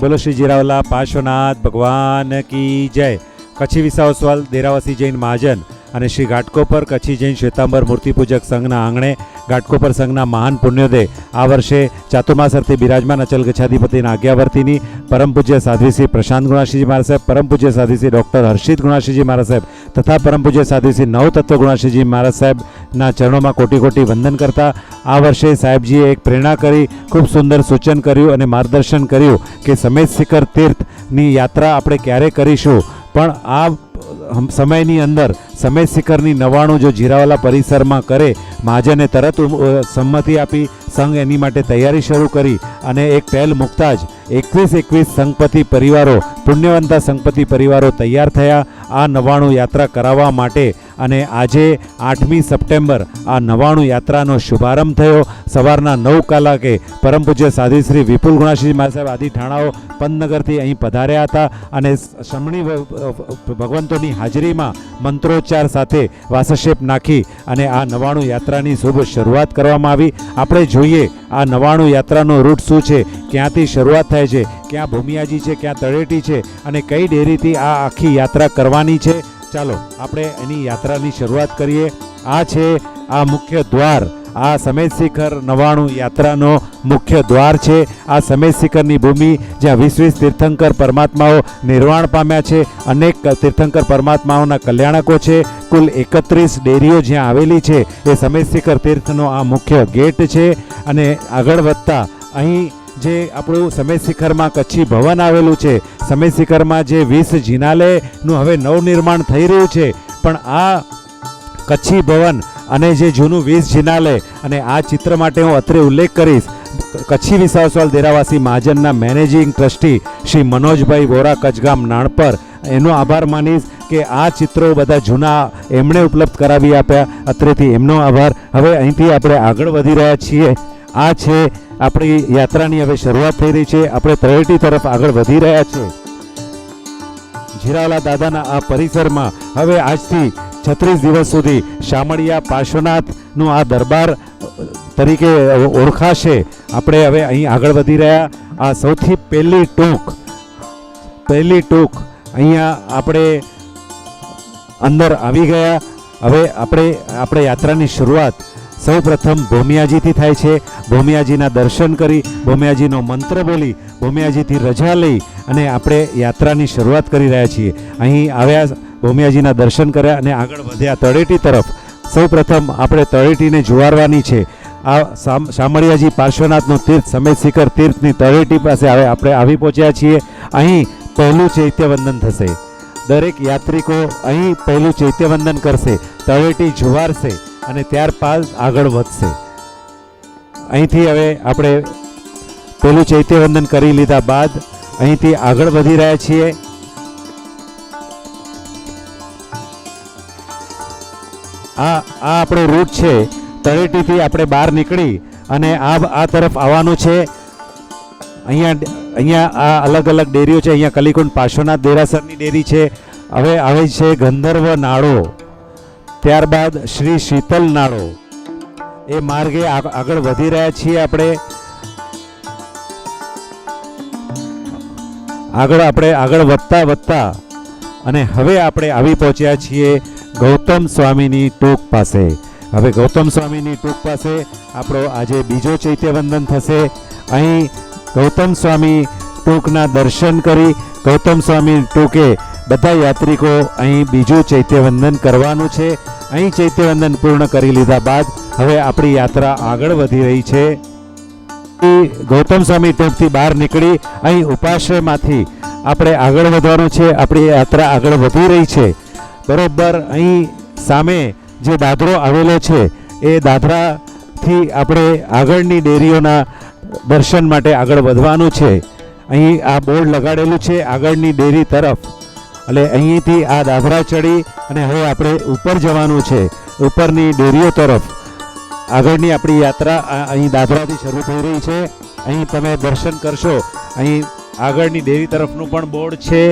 બોલો શ્રી જીરાવલા પાર્શ્વનાથ, ભગવાન કી જય. કચ્છી વિસાવસવાલ દેરાવાસી જૈન મહાજન અને શ્રી ઘાટકોપર કચ્છી જૈન શ્વેતાંબર મૂર્તિપૂજક સંઘના આંગણે, ઘાટકોપર સંઘના મહાન પુણ્યોદય. આ વર્ષે ચાતુર્માસ અર્થે બિરાજમાન અચલ ગચ્છાધિપતિના આજ્ઞાવર્તીની પરમ પૂજ્ય સાધ્વીશ્રી પ્રશાંત ગુણાશ્રીજી મહારાજ સાહેબ, પરમ પૂજ્ય સાધ્વીશ્રી ડૉક્ટર હર્ષિત ગુણાશ્રીજી મહારાજ સાહેબ તથા પરમ પૂજ્ય સાધ્વીશ્રી નવતત્વ ગુણાશ્રીજી મહારાજ સાહેબના ચરણોમાં કોટી કોટી વંદન કરતા આ વર્ષે સાહેબજીએ એક પ્રેરણા કરી, ખૂબ સુંદર સૂચન કર્યું અને માર્ગદર્શન કર્યું કે સમેત શિખર તીર્થની યાત્રા આપણે ક્યારે કરીશું. પણ આ સમયની અંદર સમય શિખરની નવાણું જો જીરાવાલા પરિસરમાં કરે, મહાજને તરત સંમતિ આપી, સંઘ એની માટે તૈયારી શરૂ કરી અને એક પહેલ મૂકતા જ એકવીસ એકવીસ સંઘપતિ પરિવારો, પુણ્યવંતા સંઘપતિ પરિવારો તૈયાર થયા આ નવાણું યાત્રા કરાવવા માટે અને આજે આઠમી સપ્ટેમ્બર આ નવાણું યાત્રાનો શુભારંભ થયો. સવારના નવ કલાકે પરમ પૂજ્ય શ્રી વિપુલ ગુણાશ્રી મહારાજ સાહેબ આદિ ઠાણાઓ પંતનગરથી અહીં પધાર્યા હતા અને શમણી ભગવંતોની હાજરીમાં મંત્રોચ્ચાર સાથે વાસશેપ નાખી અને આ નવાણું યાત્રાની શુભ શરૂઆત કરવામાં આવી. આપણે જોઈએ આ નવાણું યાત્રાનો રૂટ શું છે, ક્યાંથી શરૂઆત થાય છે, ક્યાં ભૂમિયાજી છે, ક્યાં તળેટી છે અને કઈ ડેરીથી આ આખી યાત્રા કરવાની છે. ચાલો આપણે એની યાત્રાની શરૂઆત કરીએ. આ છે આ મુખ્ય દ્વાર. આ સમેત શિખર નવાણું યાત્રાનો મુખ્ય દ્વાર છે. આ સમેત શિખરની ભૂમિ જ્યાં વીસ વીસ તીર્થંકર પરમાત્માઓ નિર્વાણ પામ્યા છે. અનેક તીર્થંકર પરમાત્માઓના કલ્યાણકો છે. કુલ એકત્રીસ ડેરીઓ જ્યાં આવેલી છે. એ સમેત શિખર તીર્થનો આ મુખ્ય ગેટ છે. અને આગળ વધતા અહીં જે આપણું સમેત શિખરમાં કચ્છી ભવન આવેલું છે. સમેત શિખરમાં જે વીસ જિનાલયનું હવે નવનિર્માણ થઈ રહ્યું છે. પણ આ કચ્છી ભવન અને જે જૂનું વીસ જિનાલય અને આ ચિત્ર માટે હું અત્રે ઉલ્લેખ કરીશ. કચ્છી વિસાવસવાલ દેરાવાસી મહાજનના મેનેજિંગ ટ્રસ્ટી શ્રી મનોજભાઈ વોરા કચગામ નાણપર. એનો આભાર માનીશ કે આ ચિત્રો બધા જૂના એમણે ઉપલબ્ધ કરાવી આપ્યા. અત્રેથી એમનો આભાર. હવે અહીંથી આપણે આગળ વધી રહ્યા છીએ. આ છે આપણી યાત્રાની હવે શરૂઆત થઈ રહી છે. આપણે તળેટી તરફ આગળ વધી રહ્યા છે. જીરાવાલા દાદાના આ પરિસરમાં હવે આજથી છત્રીસ દિવસ સુધી શામળિયા પાર્શ્વનાથનું આ દરબાર તરીકે ઓળખાશે. આપણે હવે અહીં આગળ વધી રહ્યા. આ સૌથી પહેલી ટૂંક પહેલી ટૂંક અહીંયા આપણે અંદર આવી ગયા. હવે આપણે આપણે યાત્રાની શરૂઆત સૌ પ્રથમ ભોમિયાજીથી થાય છે. ભોમિયાજીના દર્શન કરી, ભોમિયાજીનો મંત્ર બોલી, ભોમિયાજીથી રજા લઈ અને આપણે યાત્રાની શરૂઆત કરી રહ્યા છીએ. અહીં આવ્યા ભોમિયાજીના દર્શન કર્યા અને આગળ વધ્યા તળેટી તરફ. સૌ પ્રથમ આપણે તળેટીને જુવારવાની છે. આ શામળિયાજી પાર્શ્વનાથનું તીર્થ સમેત શિખર તીર્થની તળેટી પાસે હવે આપણે આવી પહોંચ્યા છીએ. અહીં પહેલું ચૈત્યવંદન થશે. દરેક યાત્રિકો અહીં પહેલું ચૈત્યવંદન કરશે. તળેટી જુવારશે. અને ત્યારબાદ આગળ વધશે. અહીંથી હવે આપણે પેલું ચૈત્યવંદન કરી લીધા બાદ અહીંથી આગળ વધી રહ્યા છીએ. આ આ આપણો રૂટ છે. તળેટીથી આપણે બહાર નીકળી અને આ આ તરફ આવવાનું છે. અહીંયા અહીંયા આ અલગ અલગ ડેરીઓ છે. અહીંયા કલીકુંડ પાર્શ્વનાથ દેરાસરની ડેરી છે. હવે આવે છે ગંધર્વ નાળો. ત્યારબાદ શ્રી શીતલ નાળો. એ માર્ગે આગ- આગળ વધી રહ્યા છીએ આપણે. આગળ આપણે આગળ વધતા વધતા અને હવે આપણે આવી પહોંચ્યા છીએ ગૌતમ સ્વામીની ટૂંક પાસે. હવે ગૌતમ સ્વામીની ટૂંક પાસે આપણો આજે બીજો ચૈત્યવંદન થશે. અહીં ગૌતમ સ્વામી ટૂંકના દર્શન કરી ગૌતમ સ્વામી ટૂંકે બધા યાત્રિકો અહીં બીજું ચૈત્યવંદન કરવાનું છે. અહીં ચૈત્યવંદન પૂર્ણ કરી લીધા બાદ હવે આપણી યાત્રા આગળ વધી રહી છે. ગૌતમ સ્વામી ટૂંકથી બહાર નીકળી અહીં ઉપાશ્રયમાંથી આપણે આગળ વધવાનું છે, આપણી યાત્રા આગળ વધી રહી છે. બરોબર, અહીં સામે જે દાદરો આવેલો છે, એ દાદરાથી આપણે આગળની ડેરીઓના દર્શન માટે આગળ વધવાનું છે. અહીં આ બોર્ડ લગાડેલું છે, આગળની ડેરી તરફ. એટલે અહીંથી આ દાભરા ચડી અને હવે આપણે ઉપર જવાનું છે. ઉપરની ડેરીઓ તરફ. આગળની આપણી યાત્રા અહીં દાભરાથી શરૂ થઈ રહી છે. અહીં તમે દર્શન કરશો. અહીં આગળની ડેરી તરફનું પણ બોર્ડ છે.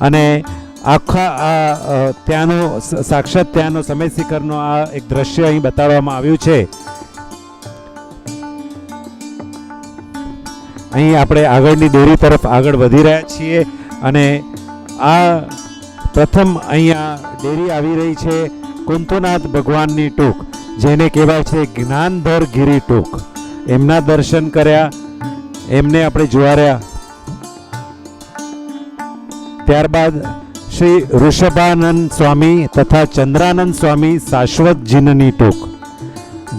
અને આખા આ ત્યાંનો સાક્ષાત ત્યાંનો સમય શિખરનો આ એક દ્રશ્ય અહીં બતાવવામાં આવ્યું છે. અહીં આપણે આગળની ડેરી તરફ આગળ વધી રહ્યા છીએ અને આ પ્રથમ અહીંયા ડેરી આવી રહી છે કુંતુનાથ ભગવાનની ટૂંક, જેને કહેવાય છે જ્ઞાનધર ગિરી ટૂંક. એમના દર્શન કર્યા, એમને આપણે જોવાર્યા ત્યારબાદ શ્રી ઋષભાનંદ સ્વામી તથા ચંદ્રાનંદ સ્વામી શાશ્વત જીનની ટૂંક.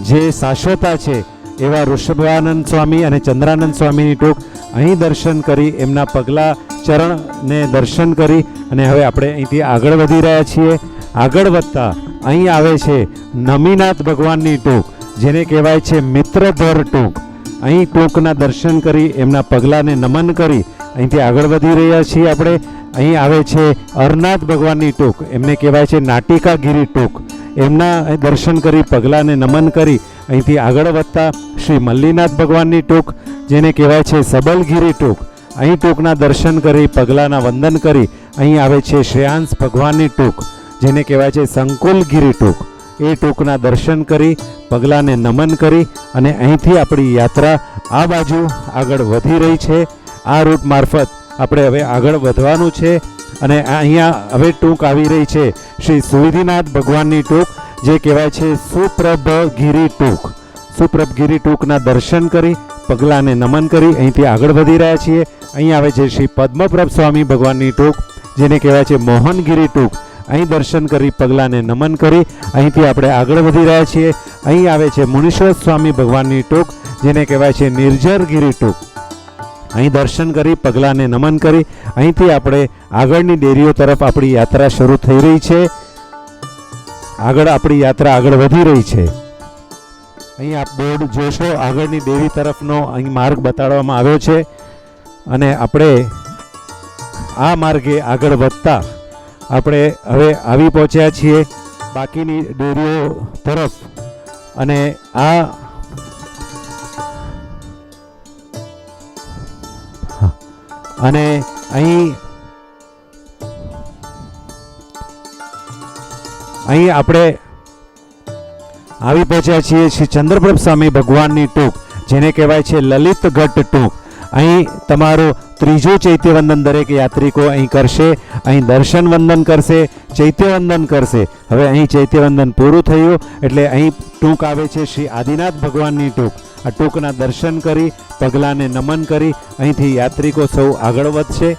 જે શાશ્વતા છે, એવા ઋષભાનંદ સ્વામી અને ચંદ્રાનંદ સ્વામીની ટૂંક અહીં દર્શન કરી એમના પગલા ચરણને દર્શન કરી અને હવે આપણે અહીંથી આગળ વધી રહ્યા છીએ. આગળ વધતા અહીં આવે છે નમીનાથ ભગવાનની ટોક, જેને કહેવાય છે મિત્રધર ટોક. અહીં ટોકના દર્શન કરી, એમના પગલાંને નમન કરી, અહીંથી આગળ વધી રહ્યા છીએ આપણે. અહીં આવે છે અરનાથ ભગવાનની ટૂંક, એમને કહેવાય છે નાટિકાગીરી ટૂંક. એમના દર્શન કરી, પગલાંને નમન કરી, અહીંથી આગળ વધતા શ્રી મલ્લીનાથ ભગવાનની ટૂંક, જેને કહેવાય છે સબલગીરી ટૂંક. અહીં ટૂંકના દર્શન કરી, પગલાના વંદન કરી, અહીં આવે છે શ્રેયાંશ ભગવાનની ટૂંક, જેને કહેવાય છે સંકુલગીરી ટૂંક. એ ટૂંકના દર્શન કરી, પગલાંને નમન કરી અને અહીંથી આપણી યાત્રા આ બાજુ આગળ વધી રહી છે. આ રૂટ મારફત આપણે હવે આગળ વધવાનું છે અને અહીંયા હવે ટૂંક આવી રહી છે. શ્રી સુવિધિનાથ ભગવાનની ટૂંક, જે કહેવાય છે સુપ્રભ ગીરી ટૂંક. સુપ્રભગીરી ટૂંકના દર્શન કરી પગલાંને નમન કરી અહીંથી આગળ વધી રહ્યા છીએ. અહીં આવે છે શ્રી પદ્મપ્રભ સ્વામી ભગવાનની ટૂંક, જેને કહેવાય છે મોહનગીરી ટૂંક. અહીં દર્શન કરી પગલાંને નમન કરી અહીંથી આપણે આગળ વધી રહ્યા છીએ. અહીં આવે છે મુનીશ્વર સ્વામી ભગવાનની ટૂંક, જેને કહેવાય છે નિર્જરગીરી ટૂંક. અહીં દર્શન કરી પગલાંને નમન કરી અહીંથી આપણે આગળની ડેરીઓ તરફ આપણી યાત્રા શરૂ થઈ રહી છે. આગળ આપણી યાત્રા આગળ વધી રહી છે. અહીં આપ બોર્ડ જોશો, આગળની ડેરી તરફનો અહીં માર્ગ બતાડવામાં આવ્યો છે. અને આપણે આ માર્ગે આગળ વધતા આપણે હવે આવી પહોંચ્યા છીએ બાકીની ડેરીઓ તરફ. અને આ અને અહીં અહીં આપણે આવી પહોંચ્યા છીએ શ્રી ચંદ્રપ્રભ સ્વામી ભગવાનની ટૂંક, જેને કહેવાય છે લલિત ગઢ ટૂંક. અહીં તમારું ત્રીજું ચૈત્યવંદન દરેક યાત્રિકો અહીં કરશે, અહીં દર્શન વંદન કરશે, ચૈત્યવંદન કરશે. હવે અહીં ચૈત્યવંદન પૂરું થયું, એટલે અહીં ટૂંક આવે છે શ્રી આદિનાથ ભગવાનની ટૂંક. આ ટૂંકના દર્શન કરી, પગલાંને નમન કરી, અહીંથી યાત્રિકો સૌ આગળ વધશે.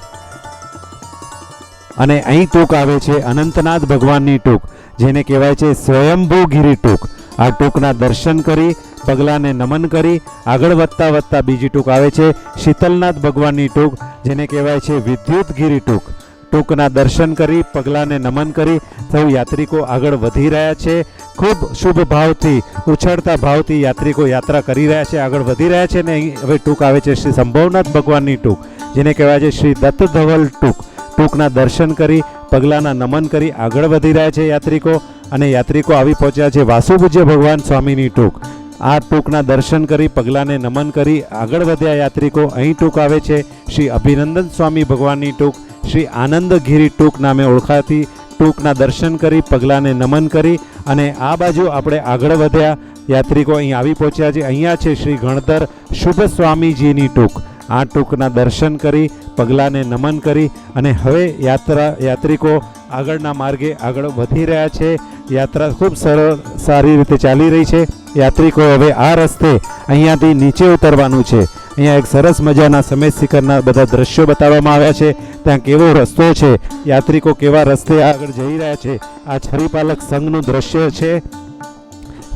અને અહીં ટૂંક આવે છે અનંતનાથ ભગવાનની ટૂંક, જેને કહેવાય છે સ્વયંભૂ ગિરી ટૂંક. આ ટૂંકના દર્શન કરી, પગલાંને નમન કરી, આગળ વધતા વધતા બીજી ટૂંક આવે છે, શીતલનાથ ભગવાનની ટૂંક, જેને કહેવાય છે વિદ્યુતગીરી ટૂંક. ટૂંકના દર્શન કરી, પગલાંને નમન કરી, સૌ યાત્રિકો આગળ વધી રહ્યા છે. ખૂબ શુભ ભાવથી, ઉછળતા ભાવથી યાત્રિકો યાત્રા કરી રહ્યા છે, આગળ વધી રહ્યા છે ને હવે ટૂંક આવે છે શ્રી સંભવનાથ ભગવાનની ટૂંક, જેને કહેવાય છે શ્રી દત્ત ધવલ ટૂંક. ટૂંકના દર્શન કરી, પગલાંના નમન કરી, આગળ વધી રહ્યા છે યાત્રિકો. અને યાત્રિકો આવી પહોંચ્યા છે. વાસુપૂજ્ય ભગવાન સ્વામીની ટૂંક. આ ટૂંકના દર્શન કરી, પગલાંને નમન કરી, આગળ વધ્યા યાત્રિકો, અહીં ટૂંક આવે છે. શ્રી અભિનંદન સ્વામી ભગવાનની ટૂંક, શ્રી આનંદગીરી ટૂંક નામે ઓળખાતી ટૂંકના દર્શન કરી, પગલાંને નમન કરી અને આ બાજુ આપણે આગળ વધ્યા. યાત્રિકો અહીં આવી પહોંચ્યા છે. અહીંયા છે શ્રી ગણધર શુભ સ્વામીજીની ટૂંક. આ ટૂંકના દર્શન કરી, પગલાંને નમન કરી અને હવે યાત્રા, યાત્રિકો આગળના માર્ગે આગળ વધી રહ્યા છે. યાત્રા ખૂબ સરળ, સારી રીતે ચાલી રહી છે. યાત્રિકો હવે આ રસ્તે અહીંયાથી નીચે ઉતરવાનું છે. અહીંયા એક સરસ મજાના સમેત શિખરના બધા દ્રશ્યો બતાવવામાં આવ્યા છે. ત્યાં કેવો રસ્તો છે? યાત્રિકો કેવા રસ્તે આગળ જઈ રહ્યા છે? આ છરીપાલક સંઘનું દ્રશ્ય છે.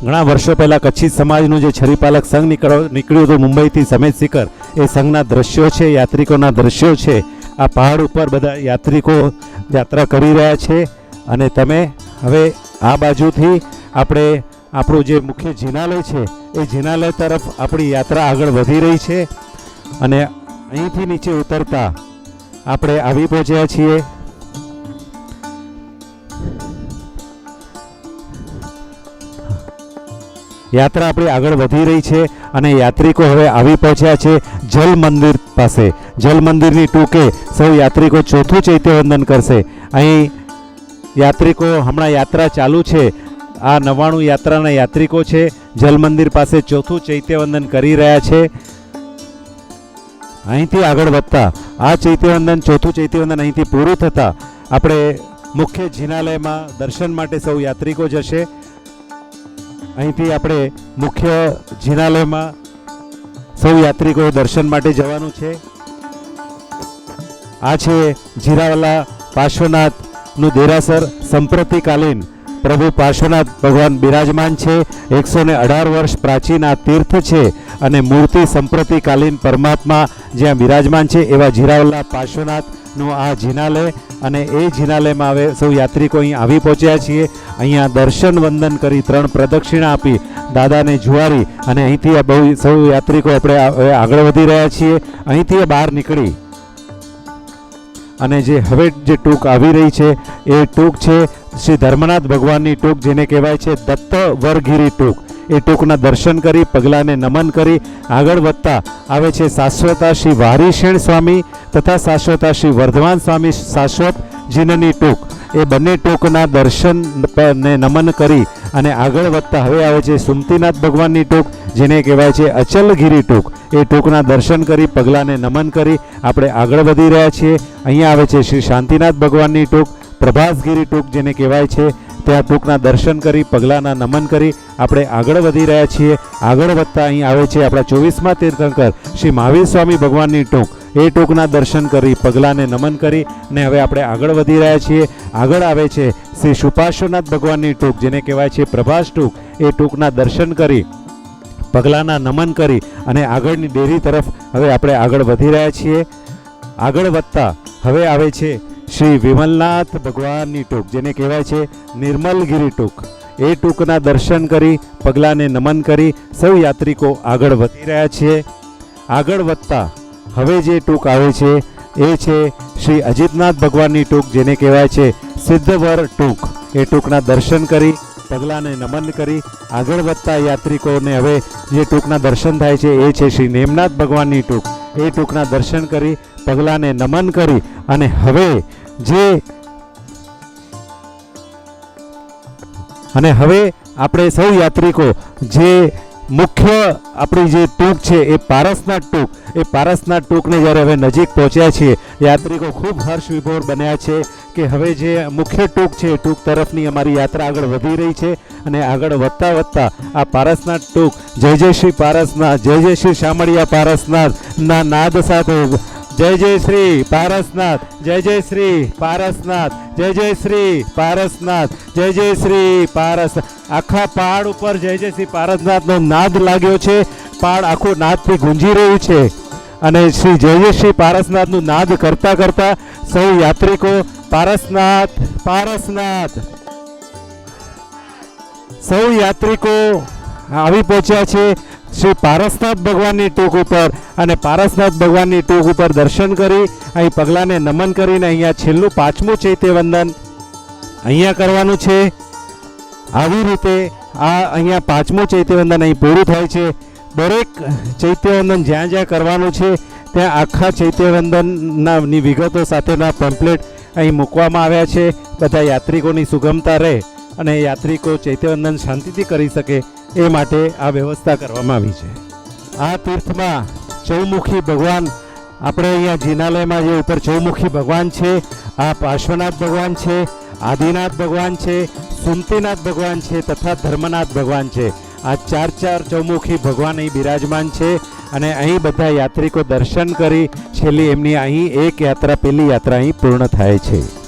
ઘણા વર્ષો પહેલાં કચ્છી સમાજનું જે છરીપાલક સંઘ નીકળ્યો નીકળ્યું હતું મુંબઈથી સમેત શિખર, એ સંઘના દ્રશ્યો છે, યાત્રિકોના દ્રશ્યો છે. આ પહાડ ઉપર બધા યાત્રિકો યાત્રા કરી રહ્યા છે. અને તમે હવે આ બાજુથી આપણે આપણું જે મુખ્ય જિનાલય છે, એ જિનાલય તરફ આપણી યાત્રા આગળ વધી રહી છે અને અહીંથી નીચે ઉતરતા આપણે આવી પહોંચ્યા છીએ. યાત્રા આપણી આગળ વધી રહી છે અને યાત્રિકો હવે આવી પહોંચ્યા છે જલ મંદિર પાસે. જલ મંદિરની ટૂંકે સૌ યાત્રિકો ચોથું ચૈત્યવંદન કરશે. અહીં યાત્રિકો, હમણાં યાત્રા ચાલુ છે. આ નવાણું યાત્રાના યાત્રિકો છે. જલ મંદિર પાસે ચોથું ચૈત્યવંદન કરી રહ્યા છે. અહીંથી આગળ વધતા, આ ચૈત્યવંદન, ચોથું ચૈત્યવંદન અહીંથી પૂરું થતાં, આપણે મુખ્ય જિનાલયમાં દર્શન માટે સૌ યાત્રિકો જશે. અહીંથી આપણે મુખ્ય જિનાલયમાં સૌ યાત્રિકોએ દર્શન માટે જવાનું છે. આ છે જીરાવાલા પાર્શ્વનાથનું દેરાસર સંપ્રતિકાલીન. પ્રભુ પાર્શ્વનાથ ભગવાન બિરાજમાન છે, એકસો ને અઢાર વર્ષ પ્રાચીન આ તીર્થ છે અને મૂર્તિ સંપ્રતિકાલીન પરમાત્મા જ્યાં બિરાજમાન છે એવા જીરાવલા પાર્શ્વનાથનું આ જિનાલય અને એ જિનાલયમાં હવે સૌ યાત્રિકો અહીં આવી પહોંચ્યા છીએ. અહીંયા દર્શન વંદન કરી ત્રણ પ્રદક્ષિણા આપી, દાદાને જુવારી અને અહીંથી આ બહુ સૌ યાત્રિકો આપણે આગળ વધી રહ્યા છીએ. અહીંથી બહાર નીકળી. અને જે હવે જે ટૂંક આવી રહી છે, એ ટૂંક છે, શ્રી ધર્મનાથ ભગવાનની ટૂંક જેને કહેવાય છે દત્ત વરગીરી ટૂંક. એ ટૂંકના દર્શન કરી, પગલાને નમન કરી, આગળ વધતા આવે છે શાશ્વતા શ્રી વારીશેણ સ્વામી તથા શાશ્વતા શ્રી વર્ધમાન સ્વામી શાશ્વત જીનની ટૂંક. એ બંને ટૂંકના દર્શન નમન કરી અને આગળ વધતા હવે આવે છે સુમતીનાથ ભગવાનની ટૂંક, જેને કહેવાય છે અચલગીરી ટૂંક. એ ટૂંકના દર્શન કરી, પગલાને નમન કરી આપણે આગળ વધી રહ્યા છીએ. અહીંયા આવે છે શ્રી શાંતિનાથ ભગવાનની ટૂંક, પ્રભાસગીરી ટૂંક, જેને કહેવાય છે. ત્યાં ટૂંકના દર્શન કરી, પગલાના નમન કરી આપણે આગળ વધી રહ્યા છીએ. આગળ વધતા અહીં આવે છે આપણા ચોવીસમાં તીર્થંકર, શ્રી મહાવીર સ્વામી ભગવાનની ટૂંક. એ ટોકના દર્શન કરી, પગલાને નમન કરી અને હવે આપણે આગળ વધી રહ્યા છીએ. આગળ આવે છે શ્રી સુપાર્શ્વનાથ ભગવાનની ટૂંક, જેને કહેવાય છે પ્રભાસ ટૂંક. એ ટૂંકના દર્શન કરી, પગલાના નમન કરી અને આગળની ડેરી તરફ હવે આપણે આગળ વધી રહ્યા છીએ. આગળ વધતા હવે આવે છે શ્રી વિમલનાથ ભગવાનની ટૂંક, જેને કહેવાય છે નિર્મલગીરી ટોક. એ ટૂંકના દર્શન કરી, પગલાંને નમન કરી, સૌ યાત્રિકો આગળ વધી રહ્યા છીએ આગળ વધતા હવે જે ટૂંક આવે છે, એ છે શ્રી અજીતનાથ ભગવાનની ટૂંક, જેને કહેવાય છે સિદ્ધવર ટૂંક. એ ટૂંકના દર્શન કરી, પગલાને નમન કરી, આગળ વધતા યાત્રિકોને હવે જે ટૂંકના દર્શન થાય છે, એ છે શ્રી નેમનાથ ભગવાનની ટૂંક. એ ટૂંકના દર્શન કરી, પગલાને નમન કરી, અને હવે જે અને હવે આપણે સૌ યાત્રિકો જે મુખ્ય આપણી જે ટૂંક છે એ પારસનાથ ટૂંક. એ પારસનાથ ટૂંકને જ્યારે હવે નજીક પહોંચ્યા છીએ, યાત્રિકો ખૂબ હર્ષ વિભોર બન્યા છે કે હવે જે મુખ્ય ટૂંક છે એ ટૂંક તરફની અમારી યાત્રા આગળ વધી રહી છે અને આગળ વધતા વધતા આ પારસનાથ ટૂંક, જય જય શ્રી પારસનાથ, જય જય શ્રી શામળિયા પારસના ના નાદ સાથે જય જય શ્રી પારસનાથ, જય જય શ્રી પારસનાથ, જય જય શ્રી પારસનાથ, જય જય શ્રી પારસ આખા પહાડ ઉપર જય જય શ્રી પારસનાથનો નાદ લાગ્યો છે. પહાડ આખું નાદથી ગુંજી રહ્યું છે. અને શ્રી જય જય શ્રી પારસનાથનું નાદ કરતા કરતા સૌ યાત્રિકો, પારસનાથ પારસનાથ. સૌ યાત્રિકો આવી પહોંચ્યા છે. શ્રી પારસનાથ ભગવાનની ટૂંક ઉપર અને પારસનાથ ભગવાનની ટૂંક ઉપર દર્શન કરી, અહીં પગલાંને નમન કરીને અહીંયા છેલ્લું પાંચમું ચૈત્યવંદન અહીંયા કરવાનું છે. આવી રીતે આ અહીંયા પાંચમું ચૈત્યવંદન અહીં પૂરું થાય છે. દરેક ચૈત્યવંદન જ્યાં જ્યાં કરવાનું છે, ત્યાં આખા ચૈત્યવંદનના વિગતો સાથેના પેમ્પલેટ અહીં મૂકવામાં આવ્યા છે. બધા યાત્રિકોની સુગમતા રહે. અને યાત્રિકો ચૈત્યવંદન શાંતિથી કરી શકે એ માટે આ વ્યવસ્થા કરવામાં આવી છે. આ તીર્થમાં ચૌમુખી ભગવાન, આપણે અહીંયા જિનાલયમાં જે ઉપર ચૌમુખી ભગવાન છે, આ પાર્શ્વનાથ ભગવાન છે, આદિનાથ ભગવાન છે સુમતીનાથ ભગવાન છે તથા ધર્મનાથ ભગવાન છે. આ ચાર ચાર ચૌમુખી ભગવાન અહીં બિરાજમાન છે અને અહીં બધા યાત્રિકો દર્શન કરી, છેલ્લી એમની અહીં એક યાત્રા પેલી યાત્રા અહીં પૂર્ણ થાય છે.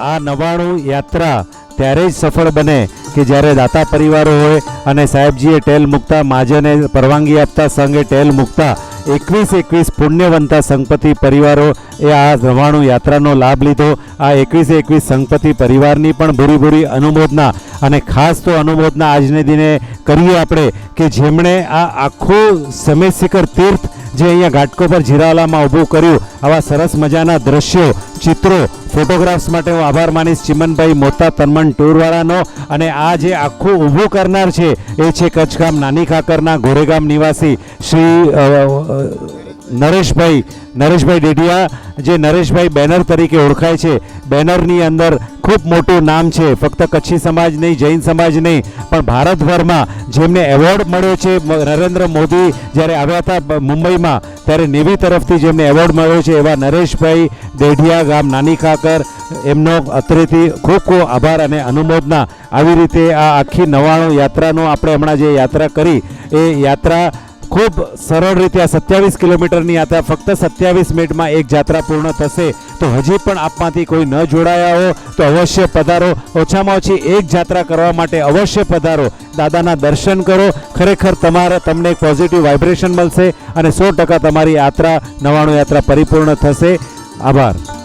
આ નવાણું યાત્રા ત્યારે જ સફળ બને કે જ્યારે દાતા પરિવારો હોય અને સાહેબજીએ ટેલ મૂકતા, માજને પરવાનગી આપતા, સંઘે ટેલ મૂકતા, એકવીસ એકવીસ પુણ્યવંતા સંગપતિ પરિવારો એ આ નવાણું યાત્રાનો લાભ લીધો. આ એકવીસ એકવીસ સંગપતિ પરિવારની પણ ભૂરી ભૂરી અનુમોદના અને ખાસ તો અનુમોદના આજને દિને કરીએ આપણે કે જેમણે આ આખું સમયશિખર શિખર તીર્થ જે અહીંયા ઘાટકોપર જીરાવાલામાં ઊભું કર્યું. આવા સરસ મજાના દ્રશ્યો, ચિત્રો. ફોટોગ્રાફ્સ માટે હું આભાર માનીશ ચિમનભાઈ મોતા તન્મન ટૂરવાળાનો. અને આ જે આખું ઊભું કરનાર છે, એ છે કચ્છ ગામ નાની ખાકરના ગોરેગામ નિવાસી શ્રી નરેશભાઈ નરેશભાઈ ડેઢિયા, જે નરેશભાઈ બેનર તરીકે ઓળખાય છે. બેનરની અંદર ખૂબ મોટું નામ છે. ફક્ત કચ્છી સમાજ નહીં, જૈન સમાજ નહીં, પણ ભારતભરમાં જેમને એવોર્ડ મળ્યો છે નરેન્દ્ર મોદી જ્યારે આવ્યા હતા મુંબઈમાં, ત્યારે નેવી તરફથી જેમને એવોર્ડ મળ્યો છે, એવા નરેશભાઈ દેઢિયા ગામ નાની ખાકર, એમનો અત્રેથી ખૂબ ખૂબ આભાર અને અનુમોદના. આવી રીતે આ આખી નવાણું યાત્રાનો આપણે હમણાં જે યાત્રા કરી, એ યાત્રા ખૂબ સરળ રીતે આ સત્યાવીસ કિલોમીટરની યાત્રા ફક્ત સત્યાવીસ મિનિટમાં એક જાત્રા પૂર્ણ થશે. તો હજી પણ આપમાંથી કોઈ ન જોડાયા હો, તો અવશ્ય પધારો. ઓછામાં ઓછી એક જાત્રા કરવા માટે અવશ્ય પધારો. દાદાના દર્શન કરો. ખરેખર તમારા, તમને પોઝિટિવ વાઇબ્રેશન મળશે અને સો ટકા તમારી યાત્રા, નવાણું યાત્રા પરિપૂર્ણ થશે. આભાર.